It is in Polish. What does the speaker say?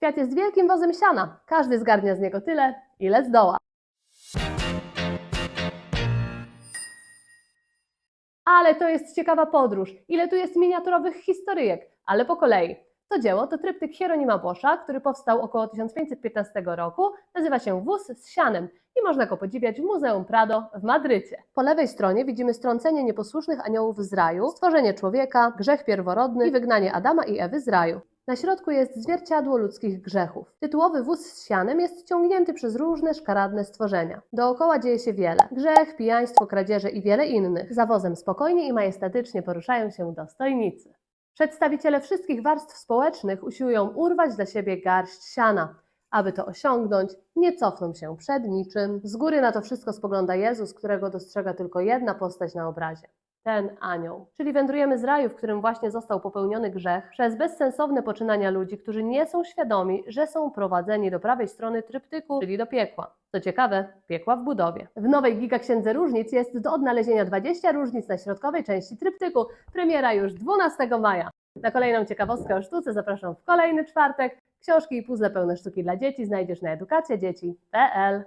Świat jest wielkim wozem siana. Każdy zgarnia z niego tyle, ile zdoła. Ale to jest ciekawa podróż. Ile tu jest miniaturowych historyjek, ale po kolei. To dzieło to tryptyk Hieronima Boscha, który powstał około 1515 roku. Nazywa się Wóz z sianem i można go podziwiać w Muzeum Prado w Madrycie. Po lewej stronie widzimy strącenie nieposłusznych aniołów z raju, stworzenie człowieka, grzech pierworodny i wygnanie Adama i Ewy z raju. Na środku jest zwierciadło ludzkich grzechów. Tytułowy wóz z sianem jest ciągnięty przez różne szkaradne stworzenia. Dookoła dzieje się wiele. Grzech, pijaństwo, kradzieże i wiele innych. Za wozem spokojnie i majestatycznie poruszają się dostojnicy. Przedstawiciele wszystkich warstw społecznych usiłują urwać dla siebie garść siana. Aby to osiągnąć, nie cofną się przed niczym. Z góry na to wszystko spogląda Jezus, którego dostrzega tylko jedna postać na obrazie. Ten anioł. Czyli wędrujemy z raju, w którym właśnie został popełniony grzech, przez bezsensowne poczynania ludzi, którzy nie są świadomi, że są prowadzeni do prawej strony tryptyku, czyli do piekła. Co ciekawe, piekła w budowie. W nowej Gigaksiędze Różnic jest do odnalezienia 20 różnic na środkowej części tryptyku. Premiera już 12 maja. Na kolejną ciekawostkę o sztuce zapraszam w kolejny czwartek. Książki i puzzle pełne sztuki dla dzieci znajdziesz na edukacjedzieci.pl